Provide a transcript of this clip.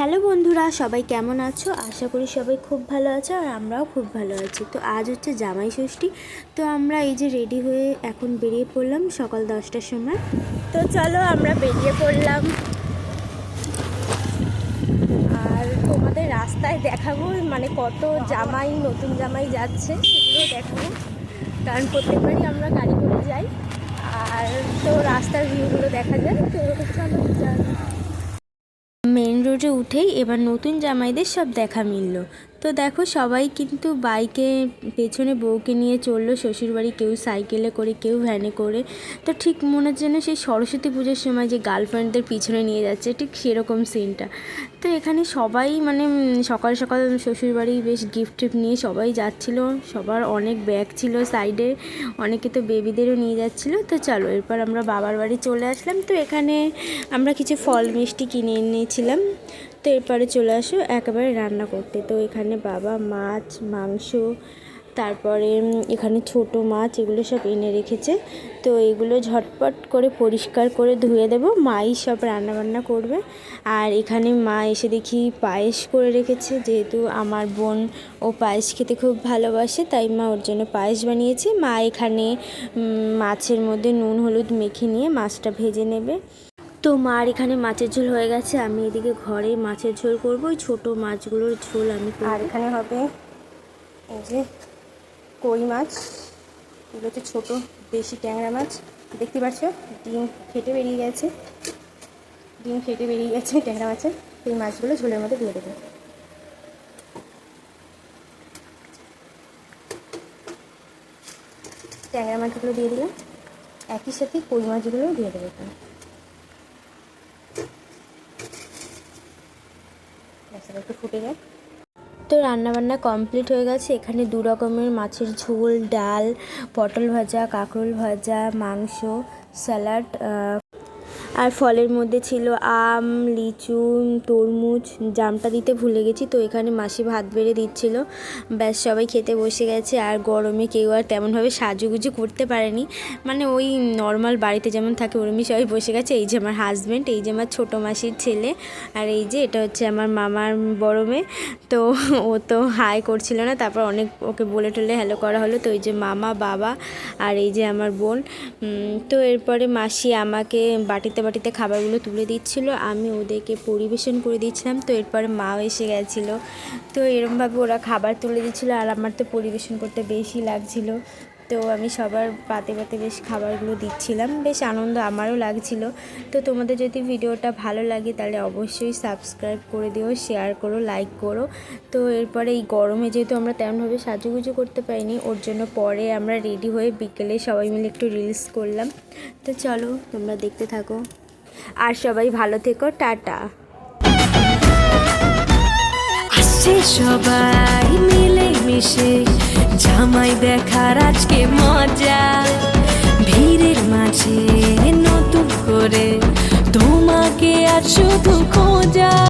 Hello বন্ধুরা, সবাই কেমন আছো? আশা করি সবাই খুব ভালো আছো আর আমরাও খুব ভালো আছি। তো আজ হচ্ছে জামাই ষষ্ঠী। তো আমরা এই যে রেডি হয়ে এখন বেরিয়ে পড়লাম সকাল দশটার সময়। তো চলো আমরা বেরিয়ে পড়লাম। আর তোমাদের রাস্তায় দেখাবো মানে কত জামাই, নতুন জামাই যাচ্ছে, সেগুলো দেখাবো। কারণ প্রত্যেকবারই আমরা গাড়ি করে যাই। আর তো রাস্তার ভিউগুলো দেখা যায় তো চলো মেন রোডে উঠেই এবার নতুন জামাইদের সব দেখা মিলল। তো দেখো, সবাই কিন্তু বাইকে পেছনে বউকে নিয়ে চলল, শ্বশুরবাড়ি কেউ সাইকেলে করে, কেউ ভ্যানে করে। তো ঠিক মনে হচ্ছে যেন সেই সরস্বতী পুজোর সময় যে গার্লফ্রেন্ডদের পিছনে নিয়ে যাচ্ছে, ঠিক সেরকম সিনটা তো এখানে সবাই মানে সকাল সকাল শ্বশুরবাড়ি বেশ গিফট টিফট নিয়ে সবাই যাচ্ছিল। সবার অনেক ব্যাগ ছিল সাইডে অনেকে তো বেবিদেরও নিয়ে যাচ্ছিল। তো চলো, এরপর আমরা বাবার বাড়ি চলে আসলাম। তো এখানে আমরা কিছু ফল মিষ্টি কিনে এনেছিলাম। তো এরপরে চলে আসো, একেবারে রান্না করতে। তো এখানে বাবা মাছ, মাংস, তারপরে এখানে ছোট মাছ, এগুলো সব এনে রেখেছে। তো এগুলো ঝটপট করে পরিষ্কার করে ধুয়ে দেব। মাই সব রান্না বান্না করবে। আর এখানে মা এসে দেখি পায়েস করে রেখেছে। যেহেতু আমার বোন ও পায়েস খেতে খুব ভালোবাসে, তাই মা ওর জন্য পায়েস বানিয়েছে। মা এখানে মাছের মধ্যে নুন, হলুদ মেখে নিয়ে মাছটা ভেজে নেবে। তো মার এখানে মাছের ঝোল হয়ে গেছে, আমি এদিকে ঘরে মাছের ঝোল করব, ওই ছোটো মাছগুলোর ঝোল আমি আর এখানে হবে এই যে কই মাছ, এগুলো হচ্ছে ছোটো দেশি ট্যাংরা মাছ, দেখতে পাচ্ছ? ডিম ফেটে বেরিয়ে গেছে। ডিম ফেটে বেরিয়ে গেছে ট্যাংরা মাছের সেই মাছগুলো ঝোলের মধ্যে দিয়ে দেবো। ট্যাংরা মাছগুলো দিয়ে দিলাম, একই সাথে কই মাছগুলোও দিয়ে দেবো এখানে একটু ফুটে যাক। তো রান্নাবান্না কমপ্লিট হয়ে গেছে। এখানে দু রকমের মাছের ঝোল, ডাল, পটল ভাজা, কাঁকরোল ভাজা, মাংস, স্যালাড আর ফলের মধ্যে ছিল আম, লিচু, তরমুজ, জামটা দিতে ভুলে গেছি, তো এখানে মাসি ভাত বেড়ে দিচ্ছিল। ব্যাস, সবাই খেতে বসে গেছে, আর গরমে কেউ আর তেমনভাবে সাজুগুজু করতে পারেনি। মানে ওই নর্মাল বাড়িতে যেমন থাকে, ওরমই সবাই বসে গেছে। এই যে আমার হাজব্যান্ড এই যে আমার ছোটো মাসির ছেলে, আর এই যে এটা হচ্ছে আমার মামার বড় মেয়ে। তো ও তো হাই করছিল না, তারপর অনেক ওকে বলে টলে হ্যালো করা হলো। তো এই যে মামা, বাবা, আর এই যে আমার বোন তো এরপরে মাসি আমাকে বাটিতে বাটিতে খাবারগুলো তুলে দিচ্ছিল, আমি ওদেরকে পরিবেশন করে দিচ্ছিলাম, তো এরপর মাও এসে গেছিল। তো এরমভাবে ওরা খাবার তুলে দিচ্ছিল, আর আমার তো পরিবেশন করতে বেশি লাগছিল। তো আমি সবার পাতে পাতে বেশ খাবারগুলো দিচ্ছিলাম। বেশ আনন্দ আমারও লাগছিল। তো তোমাদের যদি ভিডিওটা ভালো লাগে তাহলে অবশ্যই সাবস্ক্রাইব করে দিও শেয়ার করো লাইক করো। তো এরপরে এই গরমে যেহেতু আমরা তেমনভাবে সাজুগুজু করতে পারিনি, ওর জন্য পরে আমরা রেডি হয়ে বিকেলে সবাই মিলে একটু রিলস করলাম। তো চলো তোমরা দেখতে থাকো। আর সবাই ভালো থেকো, টাটা। সবাই মিলে মিশে দেখার আজকে মজা। ভিড়ের মাঝে নতুন করে তোমাকে আর শুধু খোঁজা।